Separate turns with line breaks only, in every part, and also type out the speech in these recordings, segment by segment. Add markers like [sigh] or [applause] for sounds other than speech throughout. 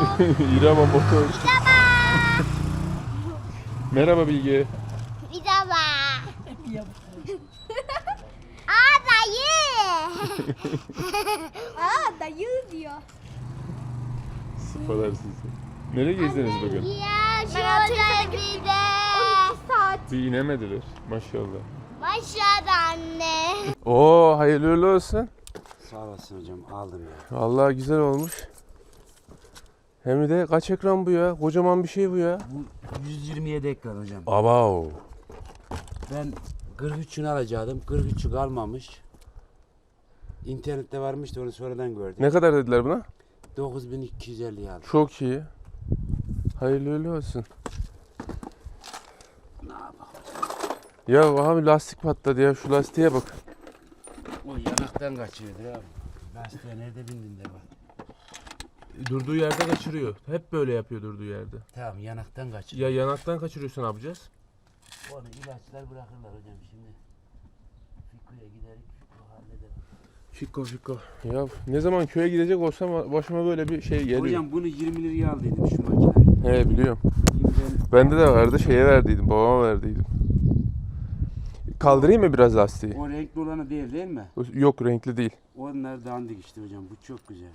İrem motor. Merhaba Bilge.
Merhaba. [laughs] Aa dayı. [laughs]
Aa dayı diyor.
Sıfalar sizi. Nereye gezdiniz bugün?
Ya şurada bir de.
Saat.
Bir inemediler. Maşallah.
Maşallah anne.
Oo hayırlı uğurlu olsun.
Sağ olasın hocam aldım ya.
Vallahi güzel olmuş. Hem de kaç ekran bu ya? Kocaman bir şey bu ya.
Bu 127 ekran hocam.
Abav.
Ben 43'ünü alacaktım. 43'ü kalmamış. İnternette varmış da onu sonradan gördüm.
Ne kadar dediler buna?
9250 aldım.
Çok iyi. Hayırlı uğurlu olsun.
Ne yapalım?
Ya abi lastik patladı ya. Şu lastiğe bak.
O yanaktan kaçıyordur abi. Lastiğe nerede bindin de bak.
Durduğu yerde kaçırıyor. Hep böyle yapıyor durduğu yerde.
Tamam yanaktan kaçırıyor.
Ya yanaktan kaçırıyorsa ne yapacağız?
Onu ilaçlar bırakırlar hocam şimdi. Fiko'ya giderik. Fiko halleder.
Fiko fiko. Ya ne zaman köye gidecek olsam başıma böyle bir şey geliyor.
Hocam bunu 20 liraya aldıydım şu makineyi.
He biliyorum. Bende de vardı şeye verdiydim. Babama verdiydim. Kaldırayım mı biraz lastiği?
o renkli olanı değil değil mi?
Yok renkli değil.
Onlar dandik işte hocam. Bu çok güzel.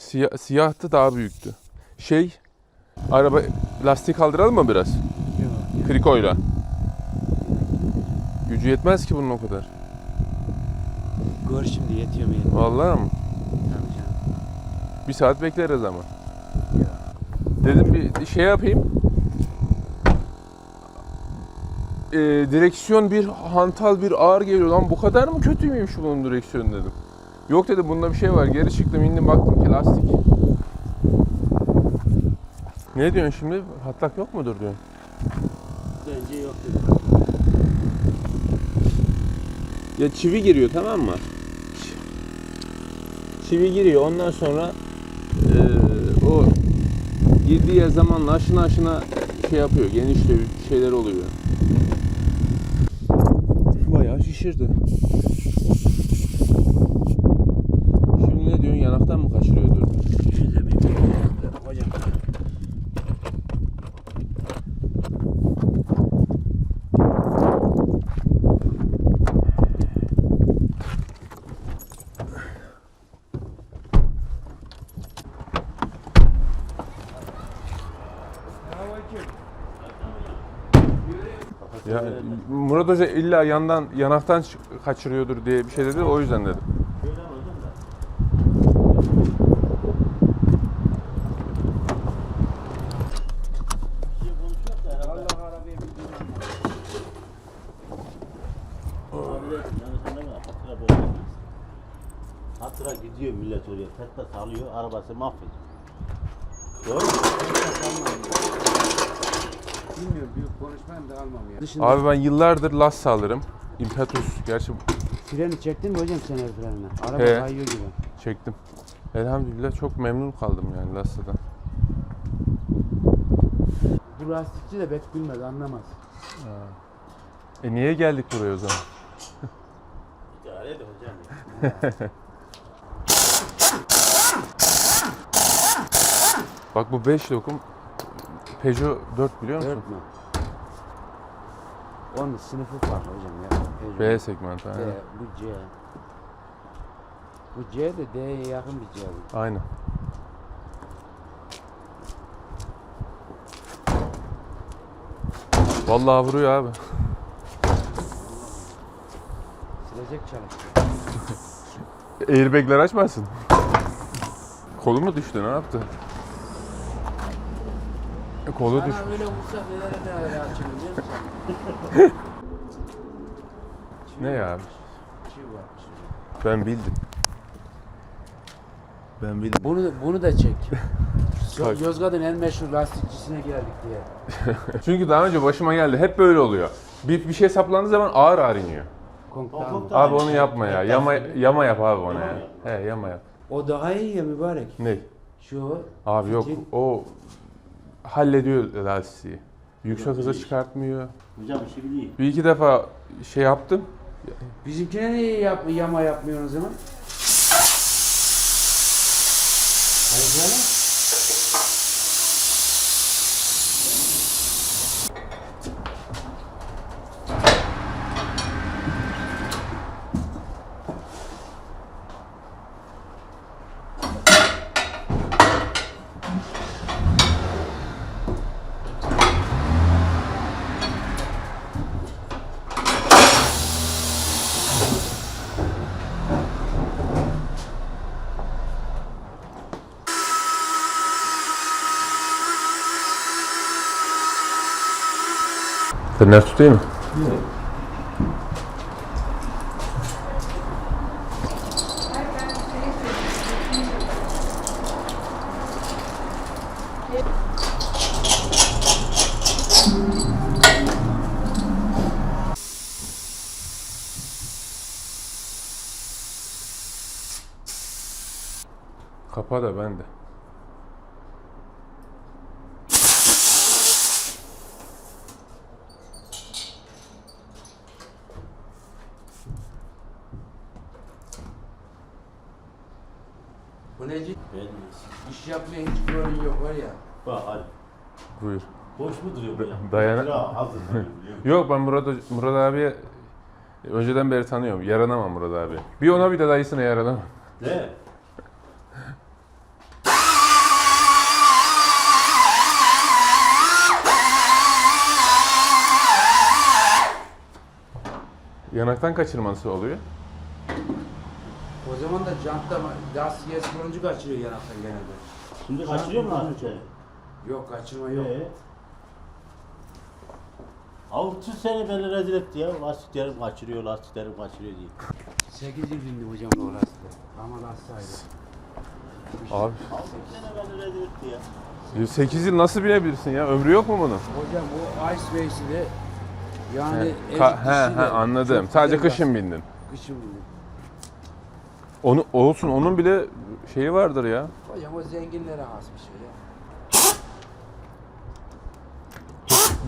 Siyah, siyahtı daha büyüktü. Şey, araba lastiği kaldıralım mı biraz?
Yok.
Krikoyla. Gücü yetmez ki bunun o kadar.
Gör şimdi yetiyor mu yetmiyor?
Vallahi mı?
Tabii canım.
Bir saat bekleriz ama. Dedim bir şey yapayım. Ee, direksiyon bir hantal bir ağır geliyor lan bu kadar mı kötüymüş bunun direksiyonu dedim. Yok dedim bunda bir şey var. Geri çıktım indim baktım ki lastik. Ne diyorsun şimdi? Hatlak yok mudur diyorsun?
Bence yok dedi.
Ya çivi giriyor tamam mı? Çivi giriyor ondan sonra eee, o girdiği yer zamanla aşına aşına şey yapıyor genişliyor bir şeyler oluyor. Bayağı şişirdi. Şimdi ne diyorsun yanaktan mı kaçırıyordur?
Şöyle bir hocam.
Ya Murat Hoca illa yandan yanaktan kaçırıyordur diye bir şey dedi o yüzden dedim.
Hatıra gidiyor millet oraya. Tekte salıyor, arabası mahvediyor. Doğru mu?
Bilmiyorum büyük konuşmayayım da almam ya. Dışında
Abi ben yıllardır las sağlarım. Impetus. Gerçi
freni çektin mi hocam sen el frenini? Araba
He.
kayıyor gibi.
çektim. Elhamdülillah çok memnun kaldım yani Lassa'dan.
Bu lastikçi de bet bilmez anlamaz.
E niye geldik buraya o zaman?
İdare edin hocam. ya.
Bak bu 5 lokum Peugeot 4 biliyor musun?
Dört mü? Onun sınıfı farklı hocam ya.
B segment
D,
aynen.
bu C. Bu C de D'ye yakın bir C. bu.
Aynen. Vallahi vuruyor abi.
Silecek çalışıyor.
Airbag'ler açmasın. Kolu mu düştü ne yaptı? Kolu düş.
Bana öyle vursa nelere nelere açılır biliyor musun?
Ne ya?
Çivi varmış.
Ben bildim. Ben bildim.
Bunu, bunu da çek. [laughs]
Bak.
Yozgat'ın en meşhur lastikçisine geldik diye. [laughs]
Çünkü daha önce başıma geldi. Hep böyle oluyor. Bir, bir şey saplandığı zaman ağır ağır iniyor.
Konktan.
Abi onu yapma ya. Yama, yama yap abi ona ya. He yama yap.
O daha iyi ya mübarek.
Ne?
Şu
Abi yok
Fitil.
o hallediyor lastiği. Yüksek hıza çıkartmıyor.
Hocam işi biliyor.
Bir iki defa şey yaptım.
bizimkine niye yap, yama yapmıyorsun o zaman? Hayır canım.
Fener tutayım mı? Kapa da ben de.
Bu neci?
Ben
İş yapmaya hiç güvenin yok var ya.
bak hadi.
Buyur.
Boş mu duruyor bu ya?
Dayana-
Kira hazır?
Yok ben Murat, Hoca- Murat abiye önceden beri tanıyorum. Yaranamam Murat abi. Bir ona bir de dayısına yaranamam.
Ne?
Yanaktan kaçırması oluyor.
O zaman da jantta gaz yes vuruncu kaçırıyor yanaktan genelde.
Şimdi kaçırıyor mu lan içeri?
Yok kaçırma yok.
Ee? Altı sene beni rezil etti ya. Lastiklerim kaçırıyor, lastiklerim kaçırıyor diye.
8 yıl bindim hocam bu lastikle. Ama lastiğiydi.
Abi
Altı sene beni rezil etti ya.
8 yıl nasıl binebilirsin ya? Ömrü yok mu bunun?
Hocam o Ice Base'i de yani
He, ka- he, he, anladım. Sadece kışın
lastik.
bindin.
Kışın bindim.
Onu olsun onun bile şeyi vardır ya.
Hocam o zenginlere has bir şey ya.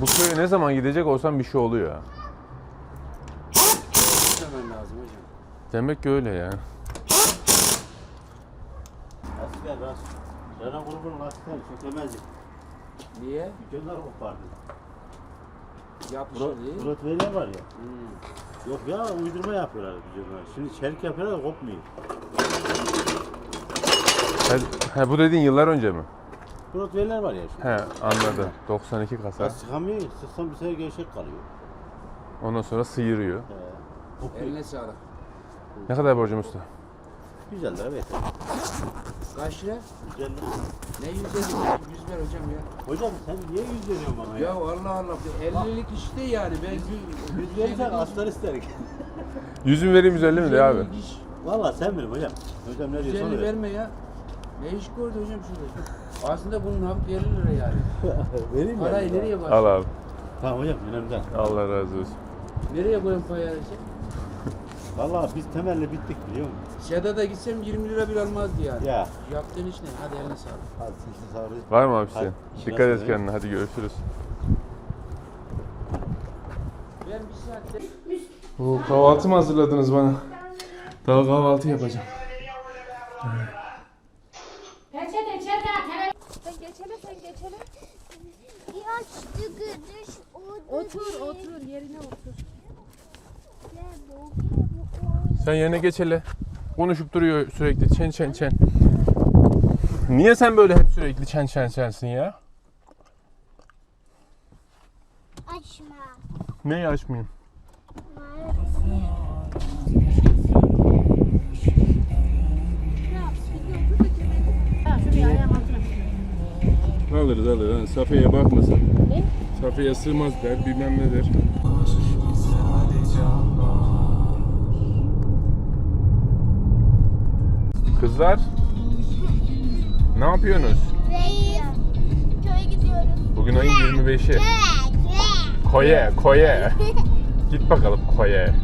Bu köye ne zaman gidecek olsam bir şey oluyor ya.
Gitmemen lazım hocam.
Demek ki öyle ya.
Lastikler lastik. Sana grubun lastikleri sökemezdik.
Niye?
Dükkanlar kopardı.
Yapışır değil.
Murat Veli'ye var ya.
Hmm.
Yok ya uydurma yapıyorlar dükkanlar. Şimdi çelik yapıyorlar da kopmuyor.
He, he, bu dediğin yıllar önce mi?
Murat Veli'ler var ya şimdi.
He anladım. 92 kasa.
Ya sıkamıyor. Sıksam bir sefer gevşek kalıyor.
Ondan sonra sıyırıyor.
He. Kopuyor.
Eline sağlık.
Ne kadar borcum usta?
Güzel lira yeter.
Kaç lira?
Güzel lira.
Ne yüz elli? Yüz ver hocam ya.
Hocam sen niye yüz veriyorsun bana ya?
Ya Allah Allah. bu 50'lik işte yani. Ben yüz,
Yüz verirsen aslan isterik.
Yüzüm vereyim 150 mi de abi?
Valla sen benim hocam. Hocam ne diyorsun?
150 verme ya. Ne iş gördü hocam şurada? Aslında bunun hakkı 50 lira yani. [laughs]
Vereyim mi?
Parayı nereye
Al
başlıyor?
abi.
Tamam hocam önemli değil.
Allah razı olsun.
Nereye koyayım parayı sen? [laughs]
Valla biz temelle bittik biliyor musun?
Sedat'a gitsem 20 lira bir almazdı yani.
Ya.
Yaptığın iş ne? Hadi eline sağlık.
Hadi sen sağ olasın.
Var mı abi
Hadi,
senin?
işine
Dikkat et
sağlık.
kendine. Hadi görüşürüz.
Ben bir saatte...
Oo, kahvaltı mı hazırladınız bana? Daha kahvaltı yapacağım.
Peçete çete. Sen geçelim sen geçelim.
Yaşlı kız
Otur otur yerine otur.
Sen yerine geç hele. Konuşup duruyor sürekli çen çen çen. Niye sen böyle hep sürekli çen çen çensin ya?
Açma.
Neyi açmayayım? Alırız alırız. Yani Safiye'ye bakmasın.
Ne?
Safiye sığmaz der, bilmem ne der. Kızlar, ne yapıyorsunuz?
Köye gidiyoruz.
Bugün ayın 25'i.
Köy. Köy.
Koye, koye. [laughs] Git bakalım koye.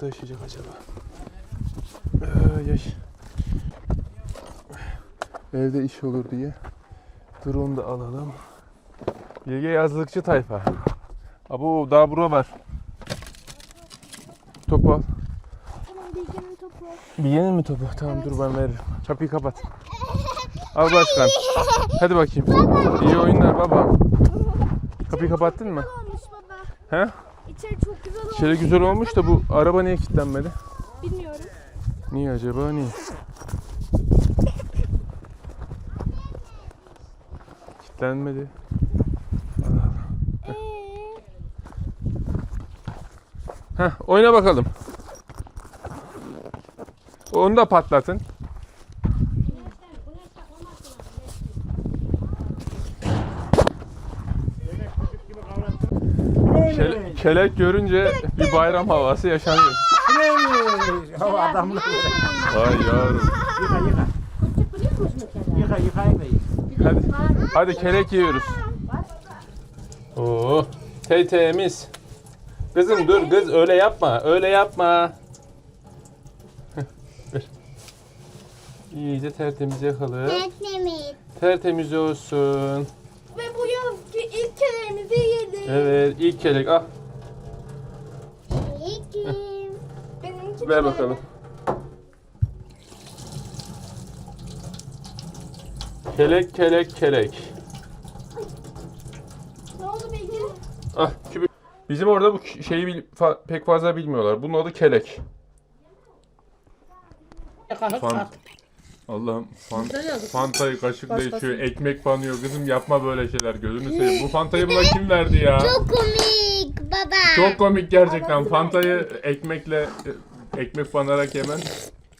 Taşıyacak acaba? Ay, ay. Evde iş olur diye. Drone da alalım. Bilge yazlıkçı tayfa. Abo daha bura var. Topu al.
Bilge'nin topu.
Bilge'nin mi topu? Tamam dur ben veririm. Kapıyı kapat. Al başkan. Hadi bakayım. İyi oyunlar baba. Kapıyı kapattın mı?
Baba.
He?
İçeri çok güzel olmuş.
İçeri güzel olmuş da bu araba niye kilitlenmedi?
Bilmiyorum.
Niye acaba niye? Kilitlenmedi.
Ee,
Heh, oyna bakalım. Onu da patlatın. Kele- kelek görünce bir bayram havası yaşanıyor.
Ya adamlar.
Vay yavrum.
Yıka yıka. Yıka yıka ekmeği.
Hadi, hadi kelek yiyoruz. Oo, te temiz. Kızım dur kız öyle yapma, öyle yapma. Ver. İyice tertemiz yakalım. Tertemiz olsun. Evet, ilk kelek. Ah,
Peki. [laughs] Benimki
ver bakalım. Kelek, kelek, kelek.
Ne oldu Bilge?
Ah, kübü. Bizim orada bu şeyi bil- fa- pek fazla bilmiyorlar. Bunun adı kelek. Fan- Allah'ım fan, Fanta'yı kaşıkla içiyor, ekmek banıyor. Kızım yapma böyle şeyler gözünü seveyim. Bu Fanta'yı buna kim verdi ya?
Çok komik baba.
Çok komik gerçekten. Fanta'yı ekmekle e, ekmek banarak yemen.